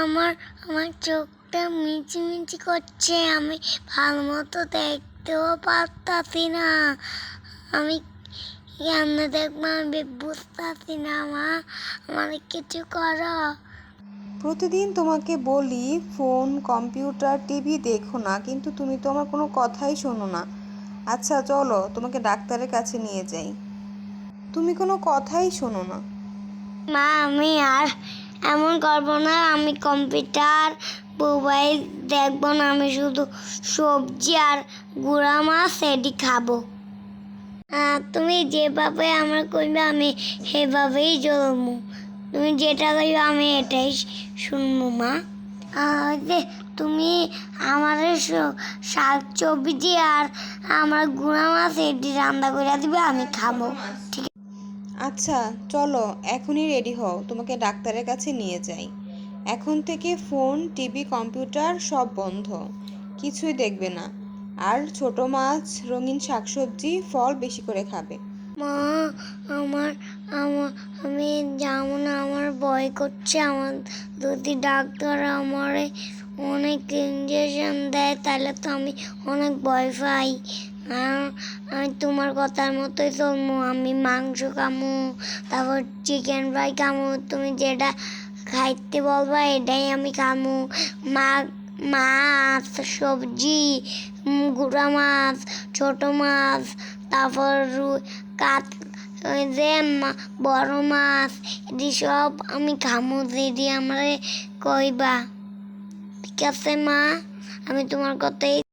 আমার আমার চোখটা মিচিমিচি করছে। আমি ভালো মতো দেখতেও পারতাছি না। আমি কেমনে দেখব? আমি বুঝতেছি না মা। আমার কিছু করো। প্রতিদিন তোমাকে বলি ফোন কম্পিউটার টিভি দেখো না কিন্তু তুমি তো আমার কোনো কথাই শোনো না। আচ্ছা চলো তোমাকে ডাক্তারের কাছে নিয়ে যাই। তুমি কোনো কথাই শোনো না। মা আমি আর এমন করব না, আমি কম্পিউটার, মোবাইল দেখব না, আমি শুধু সবজি আর গুঁড়া মাছ এটি খাব। তুমি যেভাবে আমার করবে আমি সেভাবেই চলবো তুমি যেটা করবে আমি এটাই শুনব, মা। যে তুমি আমাদের স- শাক সবজি আর আমার গুঁড়া মাছ এটি রান্না করে দিবে, আমি খাব। আচ্ছা চলো, এখনই রেডি হও, তোমাকে ডাক্তারের কাছে নিয়ে যাই। এখন থেকে ফোন টিভি কম্পিউটার সব বন্ধ। কিছুই দেখবে না। আর ছোট মাছ, রঙিন শাকসবজি, ফল বেশি করে খাবে। মা, আমার আমার আমি যাব না আমার ভয় করছে, আমার যদি ডাক্তার আমার অনেক ইঞ্জেকশন দেয়, তাহলে তো আমি অনেক ভয় পাই। আমি তোমার কথার মতোই চলবো আমি মাংস খামু, তারপর চিকেন ফ্রাই খামু, তুমি যেটা খাইতে বলবা এটাই আমি খামু। মা, মাছ, সবজি, গুঁড়া মাছ, ছোট মাছ, তারপর কাত, ওই যে বড় মাছ, এটি সব আমি খামু যেটি আমারে কইবা। ঠিক আছে মা, আমি তোমার কথাই